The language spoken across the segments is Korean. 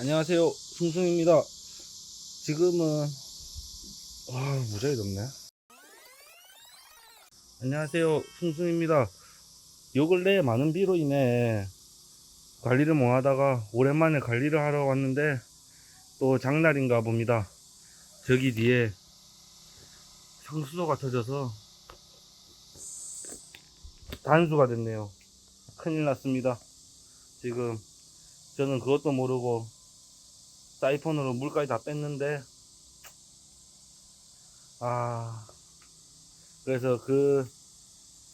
안녕하세요. 숭숭입니다. 지금은 아 무지하게 덥네. 안녕하세요. 숭숭입니다. 요 근래 많은 비로 인해 관리를 못하다가 오랜만에 관리를 하러 왔는데 또 장날인가 봅니다. 저기 뒤에 성수도가 터져서 단수가 됐네요. 큰일 났습니다. 지금 저는 그것도 모르고 사이폰으로 물까지 다 뺐는데 아 그래서 그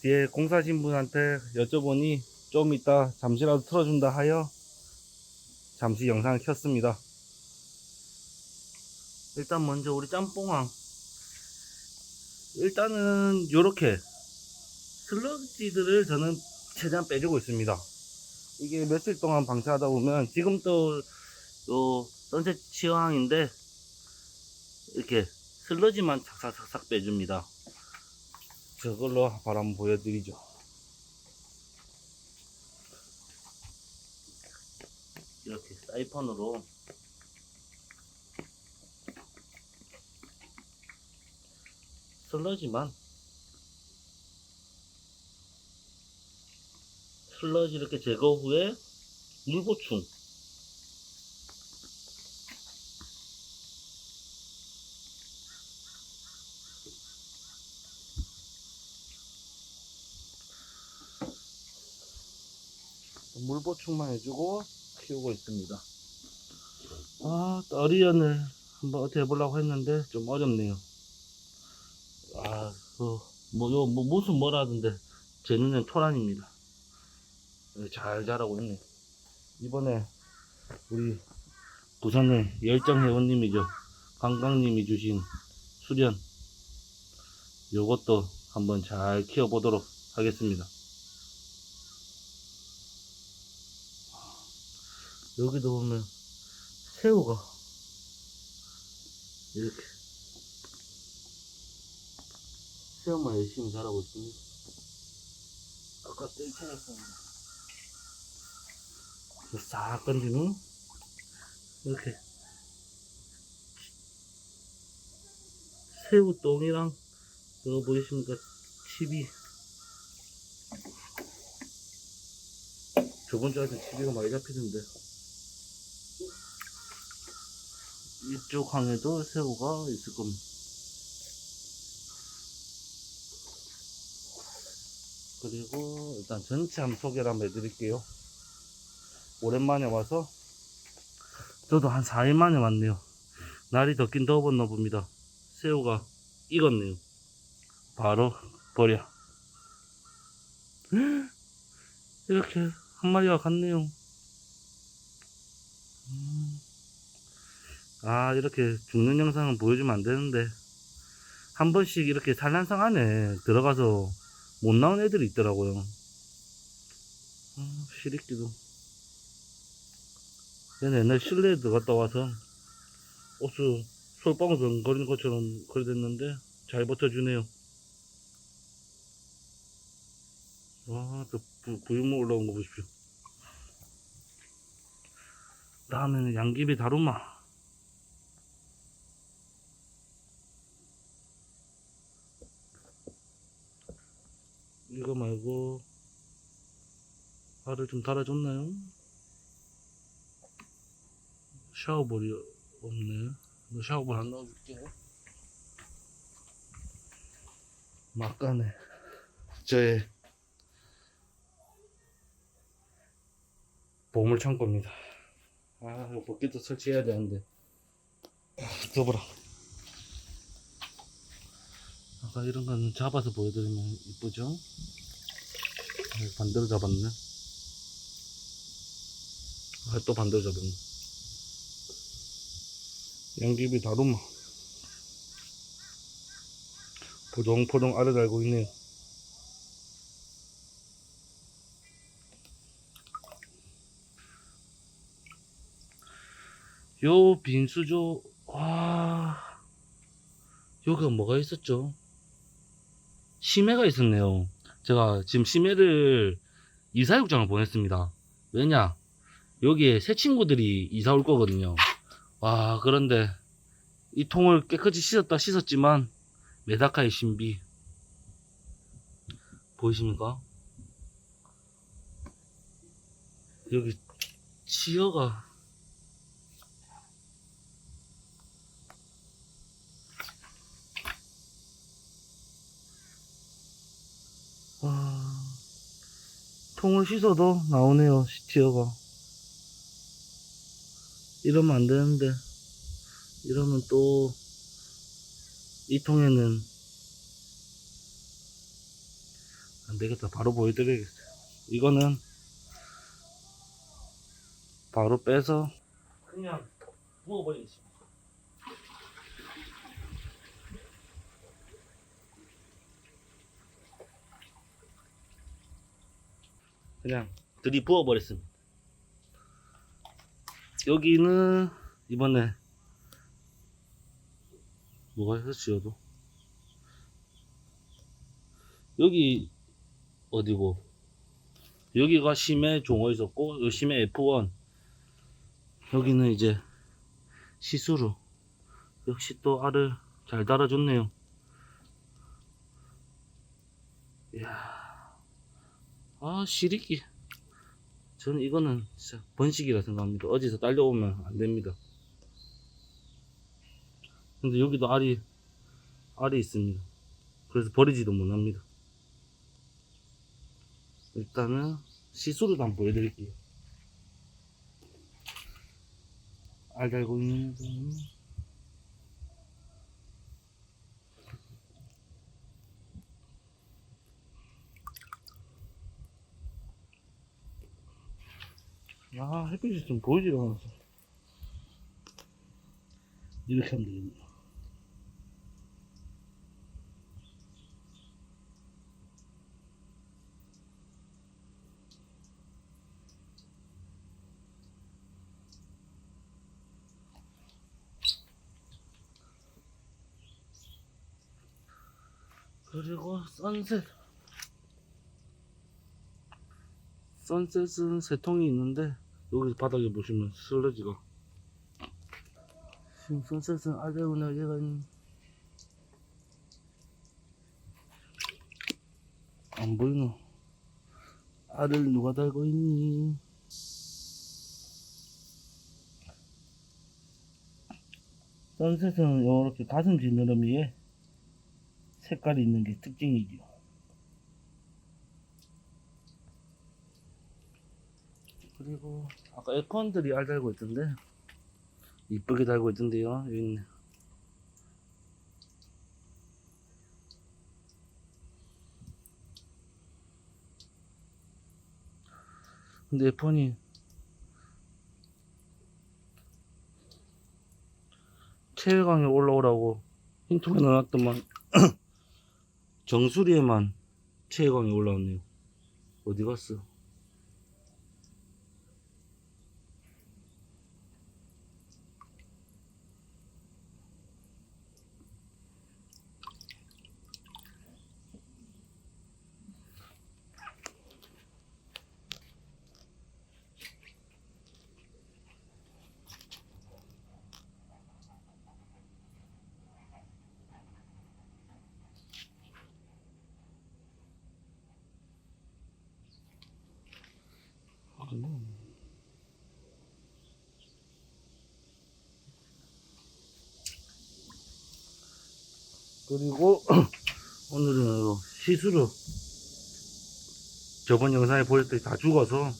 뒤에 공사신 분한테 여쭤보니 좀 이따 잠시라도 틀어준다 하여 잠시 영상을 켰습니다. 일단 먼저 우리 짬뽕왕. 일단은 요렇게 슬러지들을 저는 최대한 빼주고 있습니다. 이게 며칠 동안 방치하다 보면 지금 또, 또 선셋 치어항인데 이렇게 슬러지만 착삭착삭 빼줍니다. 저걸로 한번 보여드리죠. 이렇게 사이펀으로 슬러지만 슬러지 이렇게 제거 후에 물보충 물 보충만 해주고 키우고 있습니다 아 떨이연을 한번 어떻게 해보려고 했는데 좀 어렵네요 아 그 뭐 요 뭐 무슨 뭐라던데 제 눈엔 토란입니다 네, 잘 자라고 있네. 이번에 우리 부산의 열정 회원님이죠. 관광님이 주신 수련 요것도 한번 잘 키워보도록 하겠습니다. 여기도 보면 새우가 이렇게 새우만 열심히 자라고 있습니다. 아까 뜰 찾았습니다. 싹 건지는 이렇게 새우 똥이랑 이거 보이십니까 칩이 저번 주한테 치비가 많이 잡히던데 이쪽 항에도 새우가 있을 겁니다 그리고 일단 전체 한번 소개를 한번 해드릴게요 오랜만에 와서 저도 한 4일 만에 왔네요. 날이 덥긴 더웠나 봅니다. 새우가 익었네요. 바로 버려. 이렇게 한 마리가 갔네요. 음. 아 이렇게 죽는 영상은 보여주면 안 되는데 한 번씩 이렇게 산란상 안에 들어가서 못 나온 애들이 있더라고요. 음, 시리끼도. 얘는 옛날 실내에 들어갔다 와서 옷을 솔방울 거리는 것처럼 그래 됐는데 잘 버텨주네요. 와, 저 부, 부유목 올라온 거 보십시오. 다음에는 양귀비 다루마. 이거 말고 알을 좀 달아줬나요? 샤워볼이 없네. 너 샤워볼 안 넣어줄게. 막가네. 저의 보물 창고입니다. 아, 이거 복귀도 설치해야 되는데. 아, 더불어. 아까 이런 건 잡아서 보여드리면 이쁘죠? 아, 반대로 잡았네. 아, 또 반대로 잡았네. 양귀비 다루마 포동포동 알을 달고 있네요 요 빈수조 와 여기가 뭐가 있었죠 심해가 있었네요 제가 지금 심해를 이사육장을 보냈습니다 왜냐 여기에 새 친구들이 이사 올 거거든요. 와, 그런데 이 통을 깨끗이 씻었다 씻었지만 메다카의 신비 보이십니까? 여기 치어가 와, 통을 씻어도 나오네요, 시티어가. 이러면 안 되는데, 이러면 또, 이 통에는, 안 되겠다. 바로 보여드려야겠어요. 이거는, 바로 빼서, 그냥 부어버리겠습니다. 그냥 들이부어 버렸습니다. 여기는 이번에 뭐가 했었지요도? 여기 어디고? 여기가 심해 종어 있었고 요 심해 F1 여기는 이제 시스루. 역시 또 알을 잘 달아줬네요. 이야 아 시리기. 저는 이거는 진짜 번식이라 생각합니다. 어디서 딸려오면 안 됩니다. 근데 여기도 알이 알이 있습니다. 그래서 버리지도 못합니다. 일단은 시수를 한번 보여드릴게요. 알 달고 있는 건 아, 햇빛이 좀 보이지가 않아서. 이렇게 하면 되겠네. 그리고 선셋. 선셋은 세 통이 있는데 여기 바닥에 보시면 슬러지가 지금 선셋은 알배우나 얘가 안 보이노? 알을 누가 달고 있니? 선셋은 이렇게 가슴 지느러미에 색깔이 있는 게 특징이죠 그리고 아까 에어컨들이 알 달고 있던데. 이쁘게 달고 있던데요 여기. 있네 근데 에어컨이 체외강에 올라오라고 힌트에 넣어놨더만 정수리에만 체외강이 올라왔네요. 어디 갔어 그리고 오늘은 요 시스루 저번 영상에 보였듯이 다 죽어서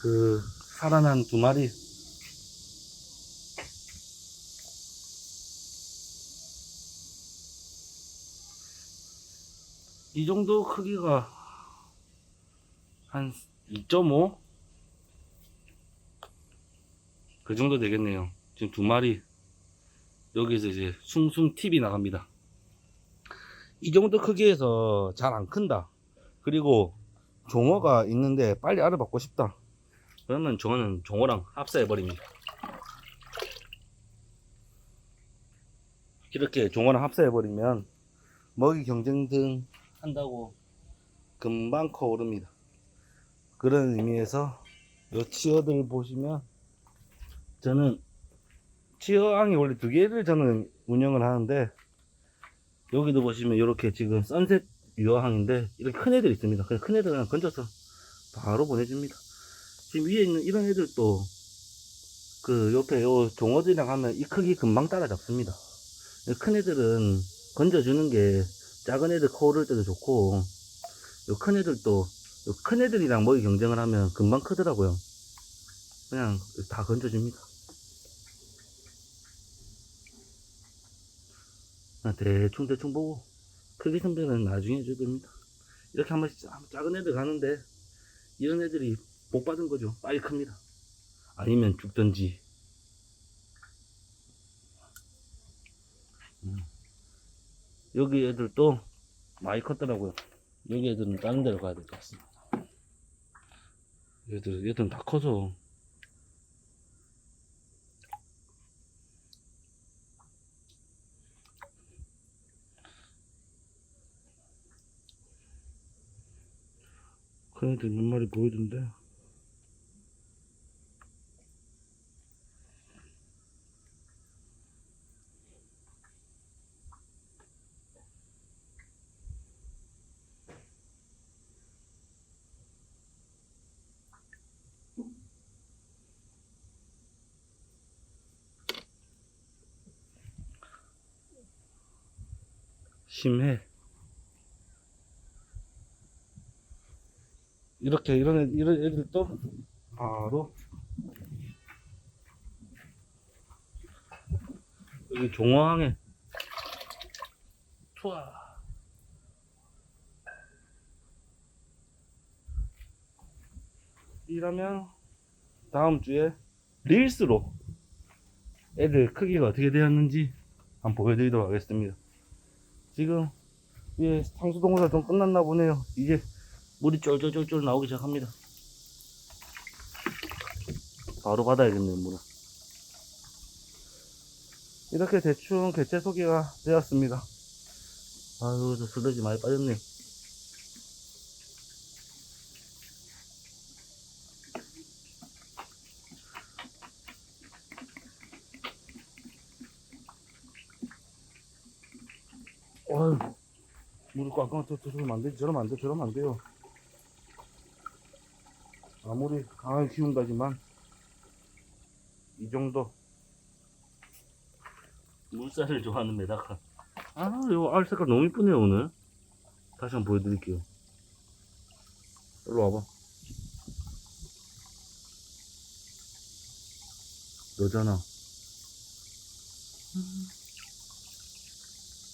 그 살아난 두 마리 이 정도 크기가 한 2.5? 그 정도 되겠네요. 지금 두 마리 여기서 이제 숭숭 팁이 나갑니다. 이 정도 크기에서 잘 안 큰다. 그리고 종어가 있는데 빨리 알을 받고 싶다. 그러면 종어는 종어랑 합사해 버립니다. 이렇게 종어랑 합사해 버리면 먹이 경쟁 등 한다고 금방 커 오릅니다. 그런 의미에서 요 치어들 보시면 저는 치어왕이 원래 두 개를 저는 운영을 하는데 여기도 보시면 이렇게 지금 선셋 유어항인데 이렇게 큰 애들 있습니다. 그냥 큰 애들 그냥 건져서 바로 보내줍니다. 지금 위에 있는 이런 애들도 그 옆에 요 종어들이랑 하면 이 크기 금방 따라잡습니다. 큰 애들은 건져주는 게 작은 애들 커오를 때도 좋고 요 큰 애들도 요 큰 애들이랑 먹이 경쟁을 하면 금방 크더라고요. 그냥 다 건져줍니다. 그냥 대충 대충 보고 크기 선별은 나중에 해줘야 됩니다. 이렇게 한 번씩 작- 작은 애들 가는데 이런 애들이 복 받은 거죠. 빨리 큽니다. 아니면 죽든지. 음. 여기 애들도 많이 컸더라고요. 여기 애들은 다른 데로 가야 될 것 같습니다. 얘들, 얘들은 다 커서. 큰 애들 몇 마리 보이던데. 심해. 이렇게 이런 애, 이런 애들도 바로 여기 종어항에 투하 이러면 다음 주에 릴스로 애들 크기가 어떻게 되었는지 한번 보여드리도록 하겠습니다. 지금 위에 상수동사 좀 끝났나 보네요. 이제 물이 쫄쫄쫄쫄 나오기 시작합니다. 바로 받아야겠네요, 물을. 이렇게 대충 개체 소개가 되었습니다. 아유, 저 슬러지 많이 빠졌네. 어 물을 꽝꽝 터 저러면 안 돼, 저러면 안 돼, 저러면 안 돼요. 아무리 강하게 키운다지만, 이 정도. 물살을 좋아하는 메다카. 아, 이거 알 색깔 너무 이쁘네요, 오늘. 다시 한번 보여드릴게요. 일로 와봐. 너잖아.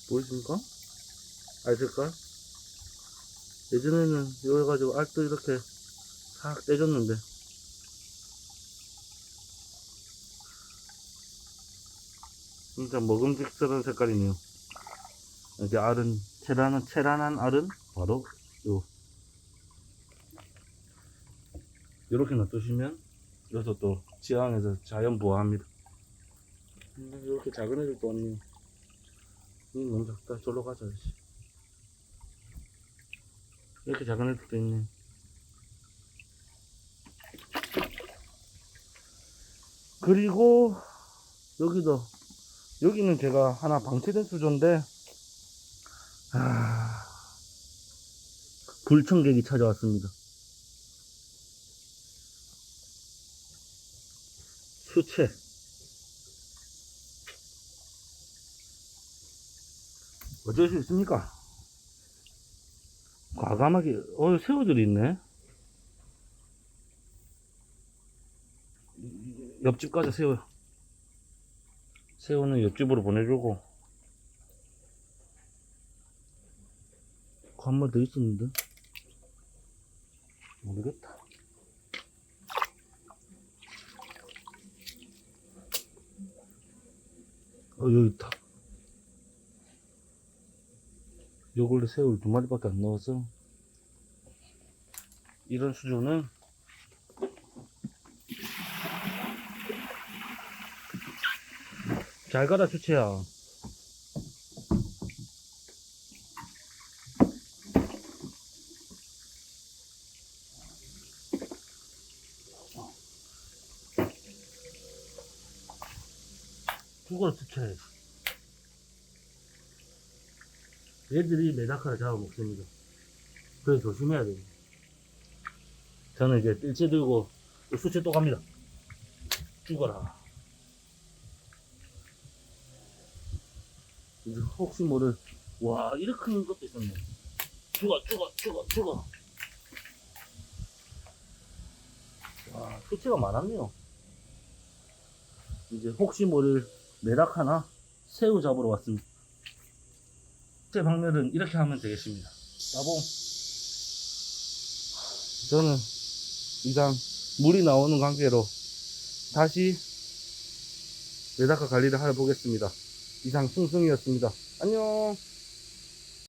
보이십니까? 알 색깔? 예전에는 이거 해가지고 알도 이렇게 싹 떼줬는데 진짜 먹음직스러운 색깔이네요 이제 알은 체란한 체란한 알은 바로 요 이렇게 놔두시면 여기서 또 지항에서 자연 보호합니다 음, 이렇게 작은 애들도 왔네요 이 너무 작다. 저로 가자. 씨. 이렇게 작은 애들도 있네. 그리고 여기도 여기는 제가 하나 방치된 수조인데 아, 불청객이 찾아왔습니다. 수채 어쩔 수 있습니까? 과감하게, 어, 새우들이 있네. 옆집 가자, 새우. 새우는 옆집으로 보내주고. 한 마리 더 있었는데? 모르겠다. 어, 여기 있다. 요걸로 새우를 두 마리밖에 안 넣어서 이런 수조는 잘 가라 주체야. 그걸 주체 얘들이 메다카를 잡아먹습니다. 그래서 조심해야 됩니다. 저는 이제 뜰채 들고 수채 또 갑니다. 죽어라. 이제 혹시 모를, 와, 이렇게 큰 것도 있었네. 죽어, 죽어, 죽어, 죽어. 와, 수채가 많았네요. 이제 혹시 모를 메다카나 새우 잡으러 왔습니다. 제 방면은 이렇게 하면 되겠습니다. 나봉. 저는 이상 물이 나오는 관계로 다시 메다카 관리를 하러 보겠습니다. 이상 숭숭이었습니다. 안녕.